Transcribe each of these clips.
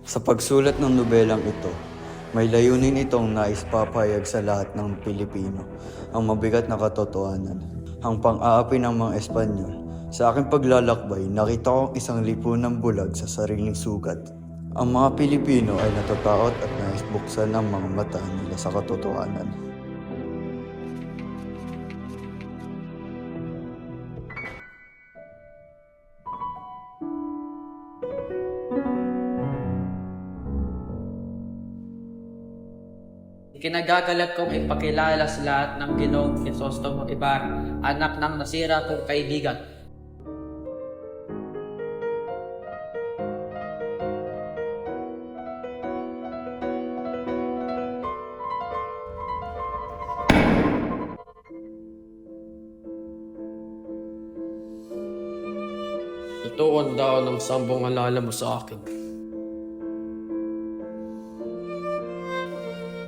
Sa pagsulat ng nobelang ito, may layunin itong nais papayag sa lahat ng Pilipino ang mabigat na katotohanan. Ang pang-aapi ng mga Espanyol. Sa aking paglalakbay, nakita ko isang lipunang bulag sa sariling sugat. Ang mga Pilipino ay natatakot at nais buksan ang mga mata nila sa katotohanan. Kinagagalat kong ipakilala sa lahat ng ginoong Crisostomo Ibarra, anak ng nasira kong kaibigan. Ang daan ng sambong alala mo sa akin.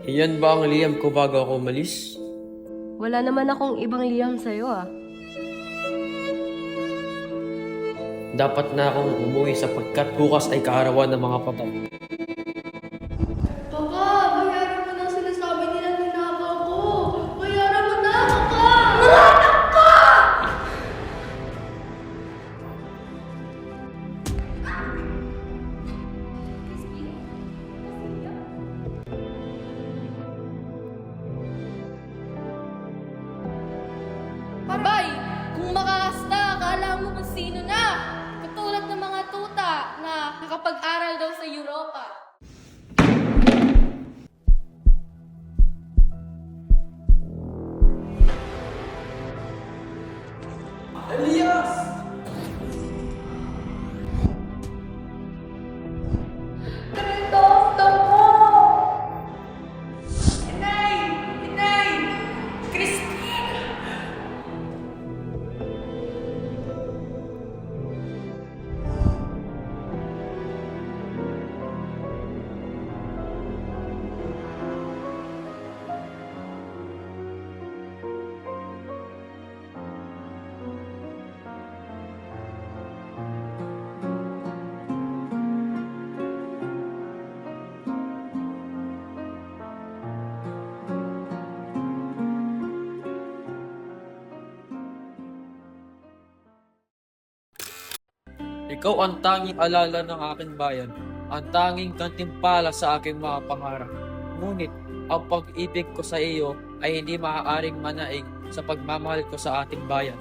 Iyan ba ang liyam ko bago ako umalis? Wala naman akong ibang liham sa'yo ah. Dapat na akong umuwi sapagkat bukas ay kaarawan ng mga patay. Babay, kung makakasta, akala mo kung sino na. Katulad ng mga tuta na nakapag-aral daw sa Europa. Ikaw ang tanging alala ng aking bayan, ang tanging gantimpala sa aking mga pangarap. Ngunit, ang pag-ibig ko sa iyo ay hindi maaaring manaig sa pagmamahal ko sa ating bayan.